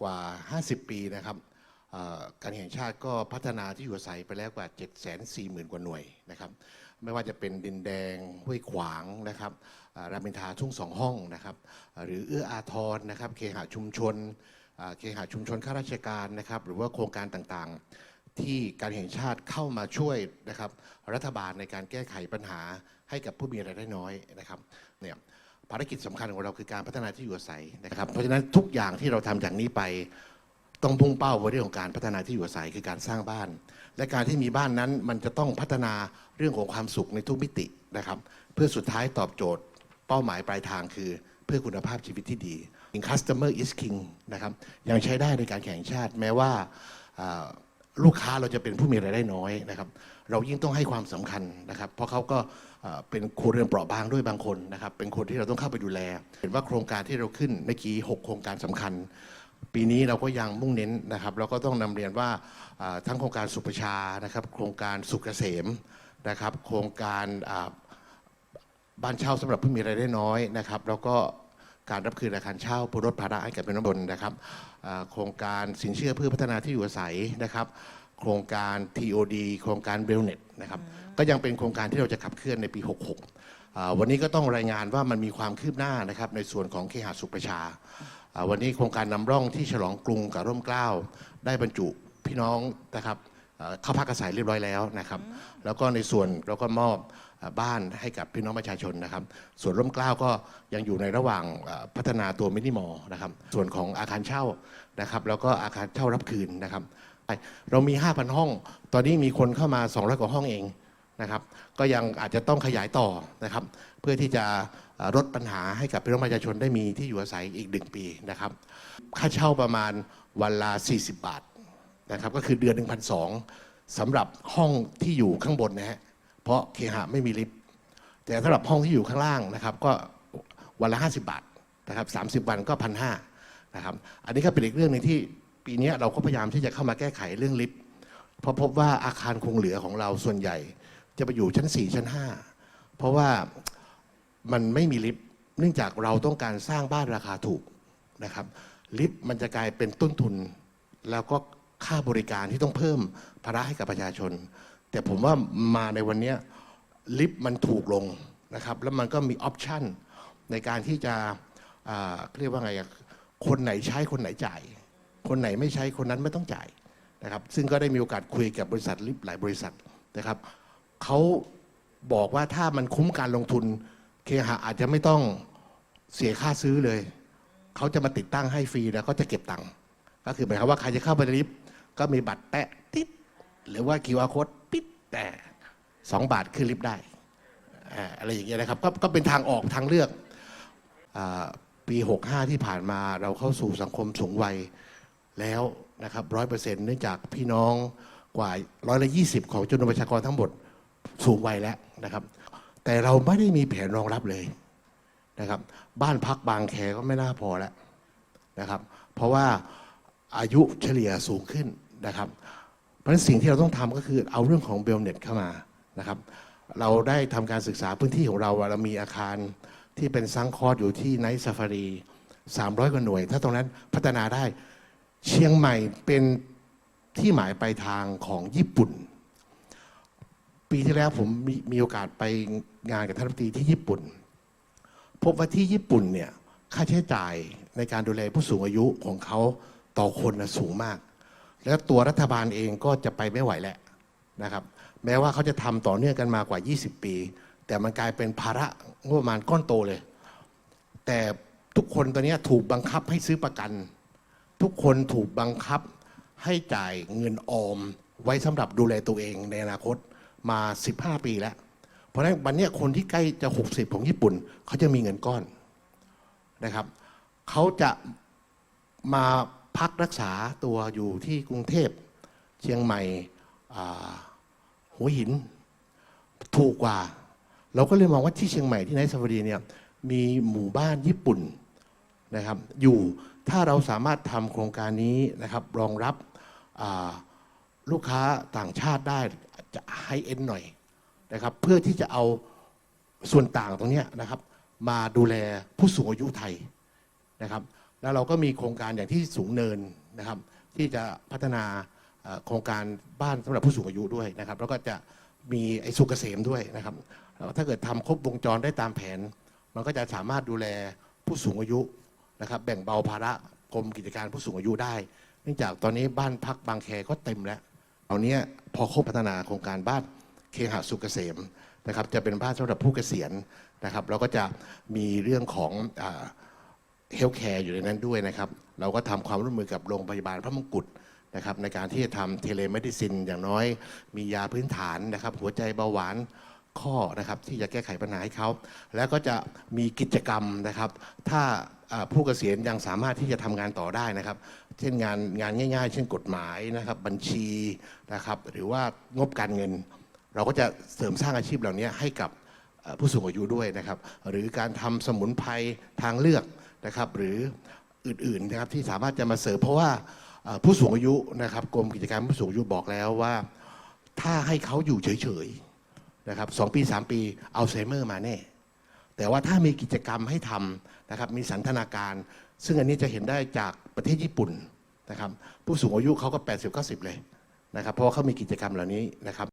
กว่า 50 ปีนะครับการแห่งชาติก็พัฒนาที่อยู่อาศัยไปแล้วกว่า 7 4 0 0 0 0 กว่าหน่วยนะครับไม่ว่าจะเป็นดินแดงห้วยขวางนะครับรามอินทาทุ่งสองห้องนะครับหรือเอื้ออาทรนะครับเคหะชุมชนเคหะชุมชนข้าราชการนะครับหรือว่าโครงการต่างๆ ที่การแห่งชาติเข้ามาช่วยนะครับรัฐบาลในการแก้ไขปัญหาให้กับผู้มีรายได้น้อยนะครับเนี่ย ภารกิจสำคัญของเราคือการพัฒนาที่อยู่อาศัยนะครับ เพราะฉะนั้นทุกอย่างที่เราทำจากนี้ไปต้องพุ่งเป้าไปเรื่องของการพัฒนาที่อยู่อาศัยคือการสร้างบ้าน และการที่มีบ้านนั้นมันจะต้องพัฒนาเรื่องของความสุขในทุกมิตินะครับ เพื่อสุดท้ายตอบโจทย์ เป้าหมายปลายทางคือ เพื่อคุณภาพชีวิตที่ดี customer is king นะครับยังใช้ได้ในการแข่งชาติแม้ว่าอ่า ลูกค้าเราจะเป็นผู้มีรายได้น้อยนะครับ เรายิ่งต้องให้ความสำคัญนะครับ เพราะเขาก็เป็นครัวเรือนเปราะบางด้วยบางคนนะครับ เป็นคนที่เราต้องเข้าไปดูแล เห็นว่าโครงการที่เราขึ้นเมื่อกี้6โครงการสำคัญ ปีนี้เราก็ยังมุ่งเน้นนะครับเราก็ต้องนำเรียนว่าทั้งโครงการสุประชานะครับ โครงการสุขเกษมนะครับ โครงการบ้านเช่าสำหรับผู้มีรายได้น้อยนะครับ แล้วก็ การรับคืนอาคารเช่าผู้ลดภาระให้กับพี่น้องบนนะครับอ่าโครงการสินเชื่อเพื่อพัฒนาที่อยู่อาศัยนะครับ โครงการ TOD โครงการเบลเน็ตนะครับก็ยังเป็นโครงการที่เราจะขับเคลื่อนในปี 66อ่าวันนี้ก็ต้องรายงานว่ามันมีความคืบหน้านะครับในส่วนของเคหะสุขประชาอ่าวันนี้โครงการนำร่องที่ฉลองกรุงกับร่มเกล้าได้บรรจุพี่น้องนะครับ เอ่อเข้าพักอาศัยเรียบร้อยแล้วนะครับ แล้วก็ในส่วนเราก็มอบเอ่อบ้านให้กับพี่น้องประชาชนนะครับ ส่วนร่มเกล้าก็ยังอยู่ในระหว่างเอ่อพัฒนาตัวมินิมอลนะครับ ส่วนของอาคารเช่านะครับ แล้วก็อาคารเช่ารับคืนนะครับ เรามี 5,000 ห้อง ตอนนี้มีคนเข้ามา 200 กว่าห้องเองนะครับ ก็ยังอาจจะต้องขยายต่อนะครับ เพื่อที่จะเอ่อลดปัญหาให้กับพี่น้องประชาชนได้มีที่อยู่อาศัยอีกหนึ่งปีนะครับ ค่าเช่าประมาณวันละ40 บาท นะครับก็คือเดือน 1,200สำหรับห้องที่อยู่ข้างบนนะฮะเพราะเคหะไม่มีลิฟต์แต่สำหรับห้องที่อยู่ข้างล่างนะครับ ก็วันละ 50 บาทนะครับ30 วันก็พันหนะครับอันนี้ก็เป็นอีกเรื่องหนึงที่ปีนี้เราก็พยายามที่จะเข้ามาแก้ไขเรื่องลิฟต์เพราะพบว่าอาคารคงเหลือของเราส่วนใหญ่ จะไปอยู่ชั้น 4 ชั้น 5 เพราะว่ามันไม่มีลิฟต์เนื่องจากเราต้องการสร้างบ้านราคาถูกนะครับ ลิฟต์มันจะกลายเป็นต้นทุน แล้วก็ ค่าบริการที่ต้องเพิ่มภาระให้กับประชาชน แต่ผมว่ามาในวันนี้ลิฟต์มันถูกลงนะครับ แล้วมันก็มีออปชันในการที่จะเรียกว่าไงคนไหนใช้คนไหนจ่าย คนไหนไม่ใช้คนนั้นไม่ต้องจ่ายนะครับ ซึ่งก็ได้มีโอกาสคุยกับบริษัทลิฟต์หลายบริษัทนะครับเขาบอกว่าถ้ามันคุ้มการลงทุนเคหะอาจจะไม่ต้องเสียค่าซื้อเลย เขาจะมาติดตั้งให้ฟรีแล้วก็จะเก็บตังค์ก็คือหมายความว่าใครจะเข้าไปในลิฟต์ ก็มีบัตรแปะติดหรือว่า QR code ปิ๊ดแต่สองบาทขึ้นลิฟต์ได้อะไรอย่างเงี้ยนะครับก็ก็เป็นทางออกทางเลือกอปี 65 ที่ผ่านมาเราเข้าสู่สังคมสูงวัยแล้วนะครับร้อยเปอร์เซ็นต์เนื่องจากพี่น้องกว่าร้อยละยี่สิบของจำนวนประชากรทั้งหมดสูงวัยแล้วนะครับ แต่เราไม่ได้มีแผนรองรับเลยนะครับ บ้านพักบางแคก็ไม่น่าพอแล้วนะครับ เพราะว่า อายุเฉลี่ยสูงขึ้นนะครับ เพราะฉะนั้นสิ่งที่เราต้องทำก็คือเอาเรื่องของเบลเน็ตเข้ามานะครับ เราได้ทำการศึกษาพื้นที่ของเราเรามีอาคารที่เป็นซังคอร์สอยู่ที่ไนท์ซาฟารี300 กว่าหน่วย ถ้าตรงนั้นพัฒนาได้เชียงใหม่เป็นที่หมายปลายทางของญี่ปุ่น ปีที่แล้วผมมมีโอกาสไปงานกับท่านรัฐมนตรีที่ญี่ปุ่น พบว่าที่ญี่ปุ่นเนี่ยค่าใช้จ่ายในการดูแลผู้สูงอายุของเขา ต่อคนนะสูงมาก แล้วตัวรัฐบาลเองก็จะไปไม่ไหวแล้วนะครับ แม้ว่าเขาจะทำต่อเนื่องกันมากว่า 20 ปี แต่มันกลายเป็นภาระงบประมาณก้อนโตเลย แต่ทุกคนตอนนี้ถูกบังคับให้ซื้อประกัน ทุกคนถูกบังคับให้จ่ายเงินออมไว้สำหรับดูแลตัวเองในอนาคตมา 15 ปีแล้ว เพราะฉะนั้นวันนี้คนที่ใกล้จะ 60 ของญี่ปุ่น เขาจะมีเงินก้อนนะครับ เขาจะมา พักรักษาตัวอยู่ที่กรุงเทพเชียงใหม่หัวหินถูกกว่า เราก็เลยมองว่าที่เชียงใหม่ที่ไนท์ซาฟารีเนี่ยมีหมู่บ้านญี่ปุ่นนะครับอยู่ถ้าเราสามารถทำโครงการนี้นะครับรองรับลูกค้าต่างชาติได้จะให้เอ็นหน่อยนะครับเพื่อที่จะเอาส่วนต่างตรงนี้นะครับมาดูแลผู้สูงอายุไทยนะครับ แล้วเราก็มีโครงการอย่างที่สูงเนินนะครับ ที่จะพัฒนาโครงการบ้านสำหรับผู้สูงอายุด้วยนะครับ แล้วก็จะมีไอ้สุกเกษมด้วยนะครับแล้วถ้าเกิดทำครบวงจรได้ตามแผน มันก็จะสามารถดูแลผู้สูงอายุนะครับแบ่งเบาภาระกรมกิจการผู้สูงอายุได้ เนื่องจากตอนนี้บ้านพักบางแคก็เต็มแล้วเอาเนี้ยพอครบพัฒนาโครงการบ้านเคหะสุกเกษมนะครับ จะเป็นบ้านสำหรับผู้เกษียณนะครับเราก็จะมีเรื่องของ เฮลท์แคร์อยู่ในนั้นด้วยนะครับ เราก็ทำความร่วมมือกับโรงพยาบาลพระมงกุฎนะครับในการที่จะทำเทเลเมดิซินอย่างน้อย มียาพื้นฐานนะครับ หัวใจเบาหวานข้อนะครับที่จะแก้ไขปัญหาให้เขา แล้วก็จะมีกิจกรรมนะครับ ถ้าผู้เกษียณยังสามารถที่จะทำงานต่อได้นะครับ เช่นงานงานง่าย ๆ เช่นกฎหมายนะครับ บัญชีนะครับ หรือว่างบการเงิน เราก็จะเสริมสร้างอาชีพเหล่านี้ให้กับผู้สูงอายุด้วยนะครับ หรือการทำสมุนไพรทางเลือก นะครับ หรืออื่นๆนะครับที่สามารถจะมาเสริมเพราะว่าผู้สูงอายุนะครับกรมกิจการผู้สูงอายุบอกแล้วว่า ถ้าให้เขาอยู่เฉยๆนะครับสองปีสามปีอัลไซเมอร์มาแน่แต่ว่าถ้ามีกิจกรรมให้ทำนะครับมีสันทนาการ ซึ่งอันนี้จะเห็นได้จากประเทศญี่ปุ่นนะครับผู้สูงอายุเขาก็ 80-90 เลยนะครับเพราะว่าเขามีกิจกรรมเหล่านี้นะครับ